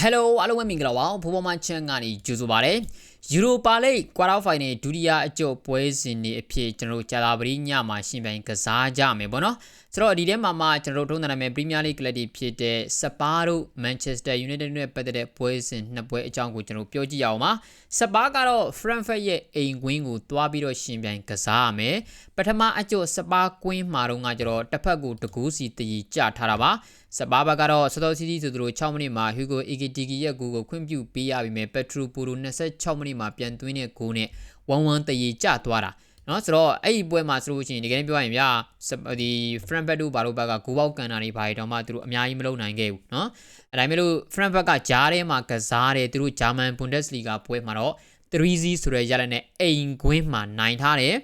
ဟယ်လိုအားလုံးပဲမင်္ဂလာပါဖိုးပေါ်မချန်ကနေကြိုဆိုပါရစေယူရိုပါလိကွာတာဖိုင်နယ်ဒုတိယအကျော်ပွဲစဉ်နေအဖြစ်ကျွန်တော်တို့ကြာသာပရိညမှာရှင်ပြိုင်ကစားကြမယ်ပေါ့နော်ဆိုတော့ဒီထဲမှာမှကျွန်တော်တို့ထုံးတဲ့နာမည်ပရီးမီးယားလိဂ်ကလပ်တွေဖြစ်တဲ့စပါးတို့မန်ချက်စတာယူနိုက်တက်နဲ့ပတ်သက်တဲ့ပွဲစဉ်နှစ်ပွဲအကြောင်းကိုကျွန်တော်ပြောကြည့်ရအောင်ပါစပါးကတော့ဖရန့်ဖက်ရဲ့အိမ်ကွင်းကိုတွားပြီးတော့ရှင်ပြိုင်ကစားရမယ်ပထမအကျော်စပါးကွင်းမှာတော့ကကျတော့တစ်ဖက်ကိုတကူးစီတည်ကြထားတာပါစပါးဘကတော့စောစောစီးစီးဆိုသူတို့6မိနစ်မှာဟူဂိုအီဂီတီဂီရဲ့ဂိုးကိုခွင့်ပြုပေးရပြီးမြဲပက်ထရူပူရူ26မိနစ်မှာပြန်သွင်းတဲ့ဂိုးနဲ့1-1တည်ကြသွားတာနော်ဆိုတော့အဲ့ဒီပွဲမှာဆိုလို့ရှိရင်ဒီကနေ့ပြောရရင်ဗျာဒီ Frankfurt တို့ဘာလို့ဘက်ကဂိုးပေါက်ကန်တာတွေဘာတွေတော့မှသူတို့အများကြီးမလုပ်နိုင်ခဲ့ဘူးနော်အဲ့ဒါမျိုးလို့ Frankfurt ကဂျားထဲမှာကစားတယ်သူတို့ဂျာမန် Bundesliga ပွဲမှာတော့3-0ဆိုတဲ့ရလနဲ့အိမ်ကွင်းမှာနိုင်ထားတယ်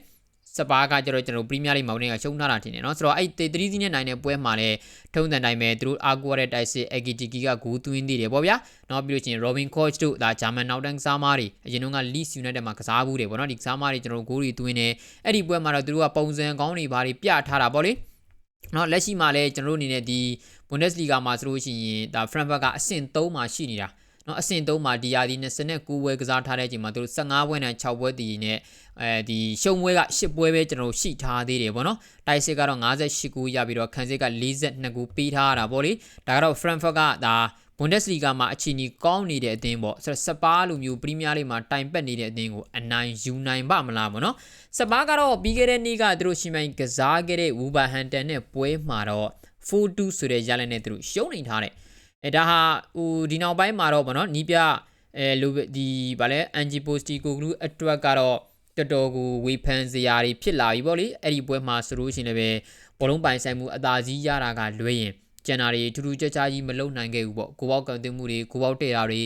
စပါးကကျတော့ကျွန်တော်ပရီးမီးယားလိမှာဝင်ကရှုံးထားတာထင်တယ်နော်ဆိုတော့အဲ့ဒီ3စီးနဲ့နိုင်တဲ့ပွဲမှာလည်းထုံးစံတိုင်းပဲသူတို့အာကူရတဲ့တိုက်စစ်အဂီဂျီကီကဂိုးသွင်းသေးတယ်ပေါ့ဗျာနောက်ပြီးလို့ချင်း Robin Koch တို့ဒါဂျာမန်နောက်တန်းကစားမားတွေအရင်တုန်းက Leeds United မှာကစားဘူးတယ်ပေါ့နော်ဒီကစားမားတွေကျွန်တော်ဂိုးတွေသွင်းတယ်အဲ့ဒီပွဲမှာတော့သူတို့ကပုံစံကောင်းတွေဘာတွေပြထားတာပေါ့လေနော်လက်ရှိမှာလည်းကျွန်တော်တို့အနေနဲ့ဒီ Bundesliga မှာဆိုလို့ရှိရင်ဒါ Frankfurt ကအဆင့်3မှာရှိနေတာ နော်အဆင့်3မှာဒီယာဒီ29ပွဲကစားထားတဲ့အချိန်မှာသူတို့15ပွဲနဲ့6ပွဲတည်နဲ့အဲဒီရှုံပွဲက10ပွဲပဲကျွန်တော်ရှိထားသေးတယ်ပေါ့နော်တိုက်စစ်ကတော့58ခုရပြီးတော့ခံစစ်က42ခုပေးထားရတာပေါ့လေဒါကတော့ Frankfurt ကဒါဘွန်ဒက်စလီဂါမှာအခြေအနေကောင်းနေတဲ့အသင်းပေါ့ဆိုတော့စပါးလိုမျိုးပရီးမီးယားလိမှာတိုင်ပတ်နေတဲ့အသင်းကိုအနိုင်ယူနိုင်ပါမလားပေါ့နော်စပါးကတော့ပြီးခဲ့တဲ့နေ့ကသူတို့ရှင်မိုင်ကစားခဲ့တဲ့ဝူဘာဟန်တန်နဲ့ပွဲမှာတော့4-2ဆိုတဲ့ရလနဲ့သူတို့ရှုံးနေထားတယ် အဲဒါဟာဟိုဒီနောက်ပိုင်းမှာတော့ဗောနော်နီးပြအဲလိုဒီဗာလဲအန်ဂျီပိုစတီကိုဂလူအတွက်ကတော့တော်တော်ကိုဝေဖန်စရာတွေဖြစ်လာပြီဗောလေအဲ့ဒီပွဲမှာဆိုလို့ရှိရင်လည်းဘောလုံးပိုင်ဆိုင်မှုအသာစီးရတာကလွဲရင်ကျန်တာတွေထူးထူးခြားခြားကြီးမလုံနိုင်ခဲ့ဘူးပေါ့ကိုပေါက်ကန်တင်မှုတွေကိုပေါက်တဲ့တာတွေ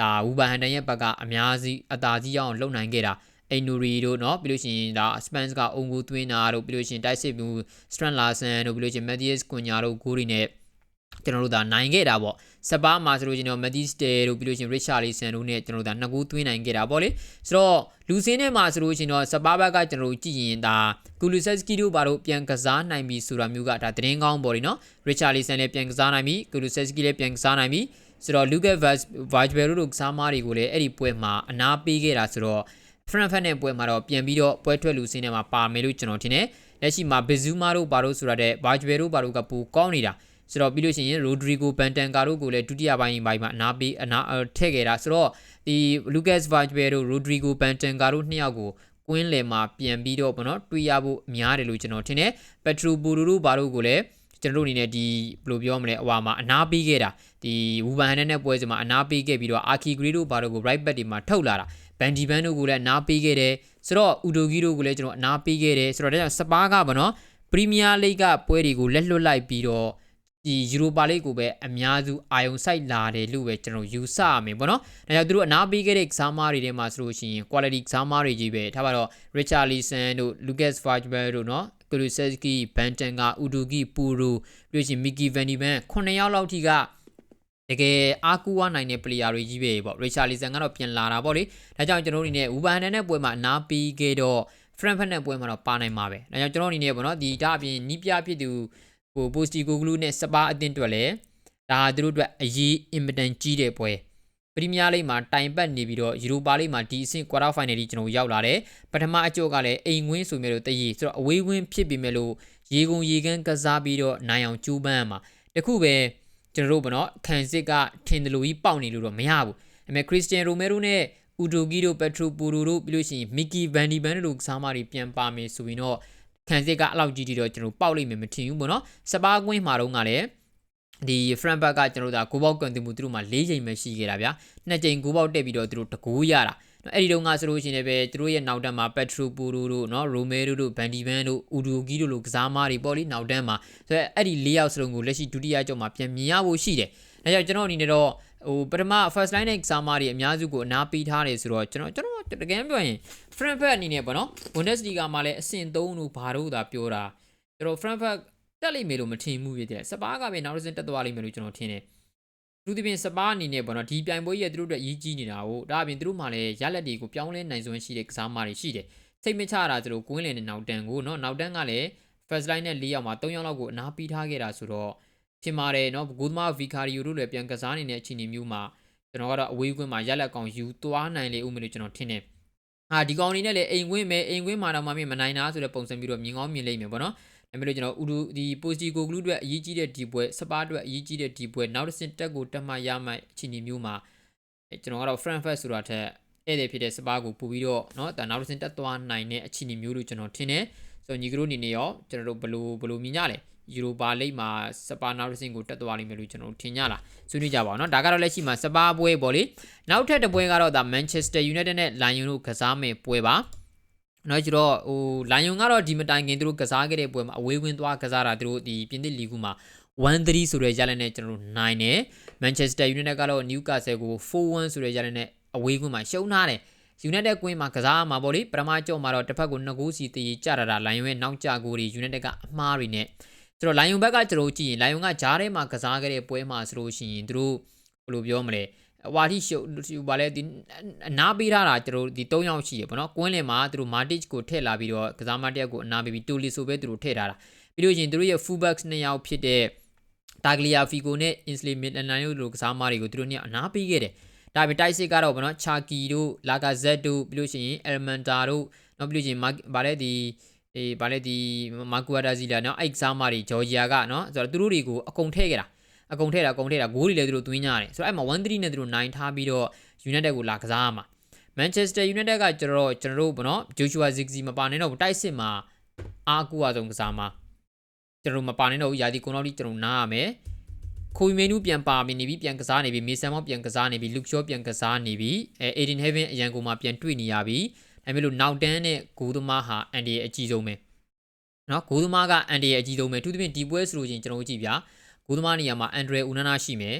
ဒါဝူဘန်ဟန်တန်ရဲ့ဘက်ကအများကြီးအသာစီးအောင်လုံနိုင်ခဲ့တာအိန်နူရီတို့เนาะပြီးလို့ရှိရင်ဒါစပန်စ်ကအုံကိုသွင်းတာတို့ပြီးလို့ရှိရင်တိုက်စစ်မှုစထရန်လာဆန်တို့ပြီးလို့ရှိရင်မက်သီးယစ်ကွန်ညာတို့ဂိုးတွေနဲ့ ကျွန်တော်တို့ဒါနိုင်ခဲ့တာပေါ့စပါးမှာဆိုလို့ကျွန်တော်မက်ဒီစတဲတို့ပြီးလို့ချင်းရစ်ချာလီဆန်တို့နဲ့ကျွန်တော်တို့ဒါနှစ်ခုသွင်းနိုင်ခဲ့တာပေါ့လေဆိုတော့လူစင်းထဲမှာဆိုလို့ချင်းတော့စပါးဘက်ကကျွန်တော်တို့ကြည့်ရင်ဒါကူလူဆက်စကီတို့ဘာတို့ပြန်ကစားနိုင်ပြီဆိုတာမျိုးကဒါသတင်းကောင်းပေါ့လေနော်ရစ်ချာလီဆန်လည်းပြန်ကစားနိုင်ပြီကူလူဆက်စကီလည်းပြန်ကစားနိုင်ပြီဆိုတော့လူကက်ဗတ်ဗာဂျဘယ်တို့ကစားမားတွေကိုလည်းအဲ့ဒီပွဲမှာအနာပေးခဲ့တာဆိုတော့ဖရန်ဖက်နဲ့ပွဲမှာတော့ပြန်ပြီးတော့ပွဲထွက်လူစင်းထဲမှာပါမယ်လို့ကျွန်တော်ထင်တယ်လက်ရှိမှာဘီဇူမာတို့ဘာတို့ဆိုတာတဲ့ဗာဂျဘယ်တို့ဘာတို့ကပူကောင်းနေတာ ဆိုတော့ပြီးလို့ရှိရင်ရိုဒရီဂိုဘန်တန်ကာတို့ကိုလည်းဒုတိယပိုင်းပိုင်းမှာအနာပေးအနာထည့်ခဲ့တာဆိုတော့ဒီလူကက်စ်ဗာဂျဘယ်တို့ရိုဒရီဂိုဘန်တန်ကာတို့နှစ်ယောက်ကိုကွင်းလယ်မှာပြန်ပြီးတော့ဘောနော်တွေ့ရဖို့များတယ်လို့ကျွန်တော်ထင်တယ်ပက်ထရိုပူရူတို့ဘာတို့ကိုလည်းကျွန်တော်တို့အနေနဲ့ဒီဘယ်လိုပြောမလဲအဝါမှာအနာပေးခဲ့တာဒီဝူဘန်ဟန်နဲ့ပွဲစဉ်မှာအနာပေးခဲ့ပြီးတော့အာခီဂရီတို့ဘာတို့ကို right back တွေမှာထုတ်လာတာဘန်ဒီဘန်တို့ကိုလည်းအနာပေးခဲ့တယ်ဆိုတော့ဥဒိုဂီတို့ကိုလည်းကျွန်တော်အနာပေးခဲ့တယ်ဆိုတော့ဒါကြောင့်စပါးကဘောနော်ပရီးမီးယားလိဂ်ကပွဲတွေကိုလက်လွတ်လိုက်ပြီးတော့ ဒီယူရိုပါလိကိုပဲအများစုအာယုံစိုက်လာတယ်လို့ပဲကျွန်တော်ယူဆရမယ်ပေါ့နော်။ဒါကြောင့်သူတို့အနာပေးခဲ့တဲ့ကစားမားတွေထဲမှာဆိုလို့ရှိရင် quality ကစားမားတွေကြီးပဲထားပါတော့ Richarlison တို့ Lucas Vazquez တို့နော် Kulusevski, Bentanga, Udogi, Puru ပြီးရှင် Mickey Van de Ven 9ယောက်လောက်ထိကတကယ်အားကူဝနိုင်တဲ့ player တွေကြီးပဲပေါ့ Richarlison ကတော့ပြန်လာတာပေါ့လေ။ဒါကြောင့်ကျွန်တော်တို့အနေနဲ့ Uban နဲ့ပွဲမှာအနာပေးခဲ့တော့ Frankfurt နဲ့ပွဲမှာတော့ပါနိုင်မှာပဲ။ဒါကြောင့်ကျွန်တော်အနေနဲ့ပေါ့နော်ဒီဒါအပြင်နီးပြဖြစ်သူ ဟိုပိုစတီကိုဂလူးနဲ့စပါအသင်းအတွက်လည်းဒါသူတို့အတွက်အရေးအင်မတန်ကြီးတဲ့ပွဲပရီးမီးယားလိဂ်မှာတိုင်ပတ်နေပြီးတော့ယူရိုပါလိဂ်မှာဒီအဆင့်ကွာတာဖိုင်နယ်ကြီးကျွန်တော်ရောက်လာတယ်ပထမအကျော့ကလည်းအိမ်ဝင်းဆိုမြဲလို့တည်ဆိုတော့အဝေးဝင်းဖြစ်ပြီးမြဲလို့ရေကုန်ရေကန်းကစားပြီးတော့နိုင်အောင်ကြိုးပမ်းရမှာတခုပဲကျွန်တော်တို့ဗောနော်ခံစစ်ကထင်တယ်လို့ကြီးပေါက်နေလို့တော့မရဘူးဒါပေမဲ့ခရစ္စတီယန်ရိုမဲရိုနဲ့ဥဒိုဂီတို့ပက်ထရိုပူရိုတို့ပြီးလို့ရှိရင်မီကီဗန်ဒီဗန်တို့ကစားမတွေပြန်ပါမယ်ဆိုရင်တော့ ခံစစ်ကအလောက်ကြီးကြီးတော့ကျွန်တော်ပေါက်လိမ့်မယ်မထင်ဘူးပေါ့နော်စပါးကွင်းမှာတော့ကလည်းဒီ front back ကကျွန်တော်တို့ကဂိုးပေါက်ကန်တင်မှုသူတို့မှ၄ချိန်ပဲရှိခဲ့တာဗျာနှစ်ချိန်ဂိုးပေါက်တက်ပြီးတော့သူတို့တကူရတာနော်အဲ့ဒီတော့ကဆိုလို့ရှိရင်လည်းသူတို့ရဲ့နောက်တန်းမှာ Petro Puro တို့နော် Romero တို့ Van de Ven တို့ Udogi တို့လိုကစားမားတွေပေါ့လေနောက်တန်းမှာဆိုတော့အဲ့ဒီ၄ယောက်စလုံးကိုလက်ရှိဒုတိယကြောက်မှာပြန်မြင်ရဖို့ရှိတယ်။အဲကြောင့်ကျွန်တော်အနေနဲ့တော့ ဟိုပထမ first line နဲ့ကစားမားတွေအများစုကိုအနာပေးထားတယ်ဆိုတော့ကျွန်တော်ကျွန်တော်တကယ်ပြောရင် Frankfurt အနေနဲ့ပေါ့နော် Bundesliga မှာလည်းအဆင့်3တို့ဘာလို့သာပြောတာကျွန်တော် Frankfurt တက်လိမ့်မယ်လို့မထင်ဘူးပြတဲ့စပါးကပဲနောက်တစ်စက်တက်သွားလိမ့်မယ်လို့ကျွန်တော်ထင်တယ်သူဒီပြင်စပါးအနေနဲ့ပေါ့နော်ဒီပြိုင်ပွဲရဲ့သူတို့အတွက်ရည်ကြီးနေတာကိုဒါအပြင်သူတို့မှလည်းရလက်တွေကိုပြောင်းလဲနိုင်စွမ်းရှိတဲ့ကစားမားတွေရှိတယ်စိတ်မချတာသူတို့ကွင်းလင်နဲ့နောက်တန်းကိုနော်နောက်တန်းကလည်း first line နဲ့၄ယောက်မှာ၃ယောက်လောက်ကိုအနားပြီးထားခဲ့တာဆိုတော့ ဖြစ်မာတယ်နော်ဂိုဒမာဗီကာရီယိုတို့လည်းပြန်ကစားနေတဲ့အခြေအနေမျိုးမှာ ကျွန်တော်ကတော့အဝေးကွင်းမှာရက်လက်ကောင်ယူသွားနိုင်လေဦးမယ်လို့ကျွန်တော်ထင်တယ်ဟာဒီကောင်အနေနဲ့လည်းအိမ်ကွင်းပဲအိမ်ကွင်းမှာတော့မှမနိုင်တာဆိုတဲ့ပုံစံပြီးတော့မြင်ကောင်းမြင်လိမ့်မယ်ပေါ့နော်ဒါပေမဲ့လို့ကျွန်တော်ဥဒူဒီ postigo glue အတွက်အရေးကြီးတဲ့ဒီပွဲစပါအတွက်အရေးကြီးတဲ့ဒီပွဲနောက်တစ်ဆင့်တက်ကိုတက်မှရမှအခြေအနေမျိုးမှာကျွန်တော်ကတော့ frankfurt ဆိုတာထက်ဧည့်သည်ဖြစ်တဲ့စပါကိုပို့ပြီးတော့เนาะဒါနောက်တစ်ဆင့်တက်သွားနိုင်တဲ့အခြေအနေမျိုးလို့ကျွန်တော်ထင်တယ်ဆိုတော့ညီကတို့အနေနဲ့ရောကျွန်တော်တို့ဘယ်လိုဘယ်လိုမြင်ကြလဲ ယူရိုပါလိမ့်မှာစပါနောက်တစ်ဆင့်ကိုတက်သွားလိမ့်မယ်လို့ကျွန်တော်ထင်ကြလားဆွေးနွေးကြပါအောင်เนาะဒါကတော့လက်ရှိမှာစပါပွဲပေါ့လေနောက်ထပ်တစ်ပွဲကတော့ဒါ Manchester United နဲ့ Lion တို့ကစားမယ်ပွဲပါနော်ကျတော့ဟိုလိုင်ယွန်ကတော့ဒီမတိုင်ခင်သူတို့ကစားခဲ့တဲ့ပွဲမှာအဝေးဝင်သွားကစားတာသူတို့ဒီပြင်သစ်လီဂူမှာ1-3ဆိုတဲ့ရလနဲ့ကျွန်တော်တို့နိုင်တယ်မန်ချက်စတာယူနိုက်တက်ကတော့နျူကာဆယ်ကို4-1ဆိုတဲ့ရလနဲ့အဝေးကွင်းမှာရှုံးထားတယ်ယူနိုက်တက်ကွင်းမှာကစားမှာပေါ့လေပထမကြော့မှာတော့တစ်ဖက်ကို2ဂိုးစီတည်ကြတာတာလိုင်ယွန်ရဲ့နောက်ကျဂိုးတွေယူနိုက်တက်ကအမှားတွေနဲ့ ကျွန်တော် Lion ဘက်ကကျွန်တော်ကြည့်ရင် Lion ကဂျားထဲမှာကစားခဲ့တဲ့ပွဲမှာဆိုလို့ရှိရင်သူတို့ဘယ်လိုပြောမလဲဝါတိရှုပ်ဘာလဲဒီအနာပေးထားတာသူတို့ဒီ၃ယောက်ရှိရပေါ့နော်ကွင်းလင်မှာသူတို့မာတစ်ကိုထည့်လာပြီးတော့ကစားမတစ်ယောက်ကိုအနာပေးပြီးတိုလီဆိုပဲသူတို့ထည့်ထားတာပြီးလို့ရှိရင်သူတို့ရဲ့ full back နှစ်ယောက်ဖြစ်တဲ့တာဂလီယာဖီကိုနဲ့ Inslee Midland တို့လိုကစားမတွေကိုသူတို့နှစ်ယောက်အနာပေးခဲ့တယ်ဒါပေမဲ့တိုက်စစ်ကတော့ဗောနော်ချာကီတို့လာကာဇက်တို့ပြီးလို့ရှိရင်အယ်မန်တာတို့နောက်ပြီးလို့ရှိရင်ဘာလဲဒီ အေးဗာလဲဒီမာကူအာဒါဇီလာနော်အဲ့ကစားမတွေဂျော်ဂျီယာကနော်ဆိုတော့သူတို့တွေကိုအကုန်ထည့်ခဲ့တာအကုန်ထည့်တာအကုန်ထည့်တာဂိုးတွေလည်းသူတို့သွင်းကြတယ်ဆိုတော့အဲ့မှာ1-3နဲ့သူတို့နိုင်ထားပြီးတော့ United ကိုလာကစားရမှာ Manchester United ကကျွန်တော်ကျွန်တော်တို့ဗောနော် Joshua Zirkzee မပါနေတော့တိုက်စစ်မှာအားကူအဆုံးကစားမှာကျွန်တော်မပါနေတော့ယာဒီကွန်လောက်ဒီကျွန်တော်နားရမယ်ခိုမီမေနူပြန်ပါနေပြီပြန်ကစားနေပြီမေဆန်မောက်ပြန်ကစားနေပြီလူချောပြန်ကစားနေပြီအဲအေဒင်ဟေဗင်အရန်ကိုမှပြန်တွေ့နေရပြီ ဒါပေမဲ့လို့နောက်တန်းနဲ့ဂိုးသမားဟာအန်ဒီရဲ့အကြီးဆုံးပဲနော်ဂိုးသမားကအန်ဒီရဲ့အကြီးဆုံးပဲသူသဖြင့်ဒီပွဲဆိုလို့ချင်းကျွန်တော်ကြည့်ဗျာဂိုးသမားနေရာမှာအန်ဒရယ်ဦးနာနာရှိမယ်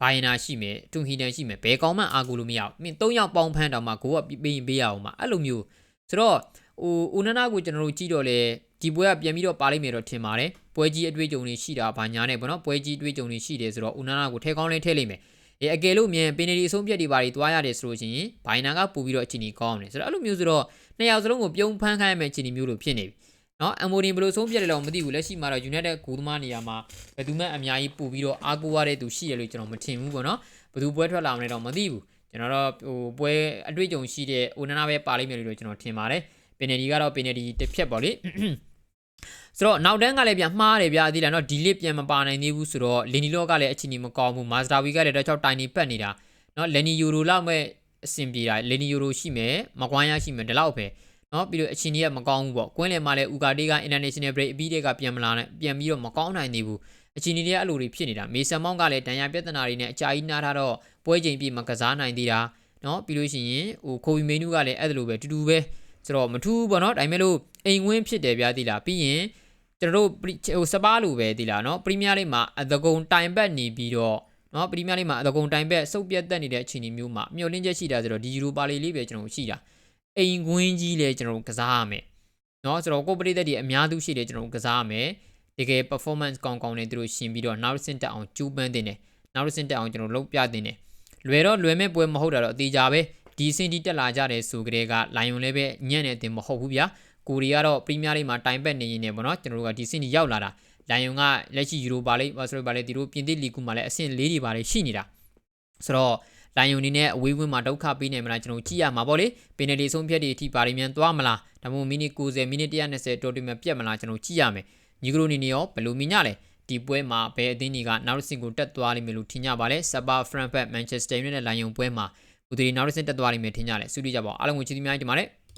ဘိုင်နာရှိမယ်တူဟီဒန်ရှိမယ်ဘယ်ကောင်မှအာကူလို့မရဘူးမင်း၃ယောက်ပေါင်းဖန်းတောင်မှဂိုးကပေးရင်ပေးရအောင်ပါအဲ့လိုမျိုးဆိုတော့ဟိုဦးနာနာကိုကျွန်တော်တို့ကြည့်တော့လေဒီပွဲကပြန်ပြီးတော့ပါလိမ့်မယ်တော့ထင်ပါတယ်ပွဲကြီးအတွေ့အကြုံတွေရှိတာဗာညာနဲ့ပေါ့နော်ပွဲကြီးအတွေ့အကြုံတွေရှိတယ်ဆိုတော့ဦးနာနာကိုထဲကောင်းလေးထဲလိမ့်မယ် အေးအကယ်လို့မြန်ပင်နေဒီအဆုံးဖြတ်တွေပါတွေတွားရတယ်ဆိုလို့ရှိရင်ဘိုင်နာကပူပြီးတော့အချိန်ကြီးကောင်းတယ်ဆိုတော့အဲ့လိုမျိုးဆိုတော့နှစ်ယောက်စလုံးကိုပြုံးဖန်းခိုင်းရမယ့်အချိန်ကြီးမျိုးလိုဖြစ်နေပြီနော်အမိုဒင်ဘယ်လိုဆုံးဖြတ်တယ်လို့မသိဘူးလက်ရှိမှာတော့ United ဂိုးသမားနေရာမှာဘယ်သူမှအများကြီးပူပြီးတော့အားကိုးရတဲ့သူရှိရလို့ကျွန်တော်မထင်ဘူးပေါ့နော်ဘယ်သူပွဲထွက်လာမလဲတော့မသိဘူးကျွန်တော်တော့ဟိုပွဲအတွေ့အကြုံရှိတဲ့ဦးနာနာပဲပါလိမ့်မယ်လို့ကျွန်တော်ထင်ပါတယ်ပင်နယ်ဒီကတော့ပင်နယ်ဒီတစ်ဖြတ်ပေါ့လေ ဆိုတော့နောက်တန်းကလည်းပြန်မှားတယ်ဗျာဒီလားနော်ဒီလစ်ပြန်မပါနိုင်သေးဘူးဆိုတော့လင်နီလော့ကလည်းအချင်းကြီးမကောင်းဘူးမာစတာဝီကလည်းတော့ချောက်တိုင်နေပတ်နေတာနော်လန်နီယူရိုလောက်မဲ့အဆင်ပြေတာလင်နီယူရိုရှိမယ်မကွမ်းရရှိမယ်ဒီလောက်ပဲနော်ပြီးတော့အချင်းကြီးကမကောင်းဘူးပေါ့ကွင်းလယ်မှာလည်းဥကာတေးက international break အပြီးတည်းကပြန်မလာနဲ့ပြန်ပြီးတော့မကောင်းနိုင်သေးဘူးအချင်းကြီးတွေကအဲ့လိုတွေဖြစ်နေတာမေဆန်မောင်းကလည်းတန်ရာပြဿနာတွေနဲ့အကြာကြီးနားထားတော့ပွဲချိန်ပြည့်မကစားနိုင်သေးတာနော်ပြီးလို့ရှိရင်ဟိုခိုဗီမေနူးကလည်းအဲ့လိုပဲတူတူပဲ ဆိုတော့မထူးပေါ့နော်ဒါပေမဲ့လို့အိမ်ဝင်းဖြစ်တယ်ဗျာဒီလားပြီးရင်ကျွန်တော်တို့ဟိုစပါးလိုပဲဒီလားနော်ပရီးမီးယားလိမှာအသကုံတိုင်ဘက်နေပြီးတော့နော်ပရီးမီးယားလိမှာအသကုံတိုင်ဘက်စုပ်ပြတ်တက်နေတဲ့အခြေအနေမျိုးမှာမျှော်လင့်ချက်ရှိတာဆိုတော့ဒီယူရိုပါလီလေးပဲကျွန်တော်ရှိတာအိမ်ကွင်းကြီးလည်းကျွန်တော်ကစားရမယ်နော်ဆိုတော့ကိုပရိသတ်တွေအများသူရှိတယ်ကျွန်တော်ကစားရမယ်တကယ် performance ကောင်းကောင်းနဲ့သူတို့ရှင်ပြီးတော့နောက်ဆင့်တက်အောင်ကျူးပန်းတင်တယ်နောက်ဆင့်တက်အောင်ကျွန်တော်လုပ်ပြတင်တယ်လွယ်တော့လွယ်မဲ့ပွဲမဟုတ်တာတော့အသေးကြပဲ ဒီစင်တီတက်လာကြတယ်ဆိုကြတဲ့ကလိုင်ယွန်လည်းပဲညံ့နေတင်မဟုတ်ဘူးဗျာကိုရီကတော့ပရီးမီးယားလိမှာတိုင်ပက်နေရင်ねပေါ့နော်ကျွန်တော်တို့ကဒီစင်တီရောက်လာတာလိုင်ယွန်ကလက်ရှိယူရိုပါလိဆိုတော့ပါလေဒီလိုပြင်သစ်လီကူမှာလည်းအဆင့်၄တွေပါလေရှိနေတာဆိုတော့လိုင်ယွန်နေနဲ့အဝေးဝင်းမှာဒုက္ခပေးနေမလားကျွန်တော်ကြည့်ရမှာပေါ့လေပင်နယ်လီဆုံးဖြတ်တွေအထိပါရီမြန်သွားမလားဒါမှမဟုတ်မိနစ်90မိနစ်120တော်တီမှာပြတ်မလားကျွန်တော်ကြည့်ရမယ်ညီကရိုနေနေရောဘယ်လိုမြင်ကြလဲဒီပွဲမှာဘယ်အသင်းတွေကနောက်တစ်ဆင့်ကိုတက်သွားလိမ့်မယ်လို့ထင်ကြပါလဲဆပ်ပါဖရန့်ဖက်မန်ချက်စတာယူနိုက်တက်လိုင်ယွန်ပွဲမှာ ဦးဒီနောက်တစ်ဆင့်တက်သွားလိမ့်မယ်ထင်ကြလဲစုကြည့်ကြပါဦးအားလုံးကိုချီးသီးများတင်ပါတယ်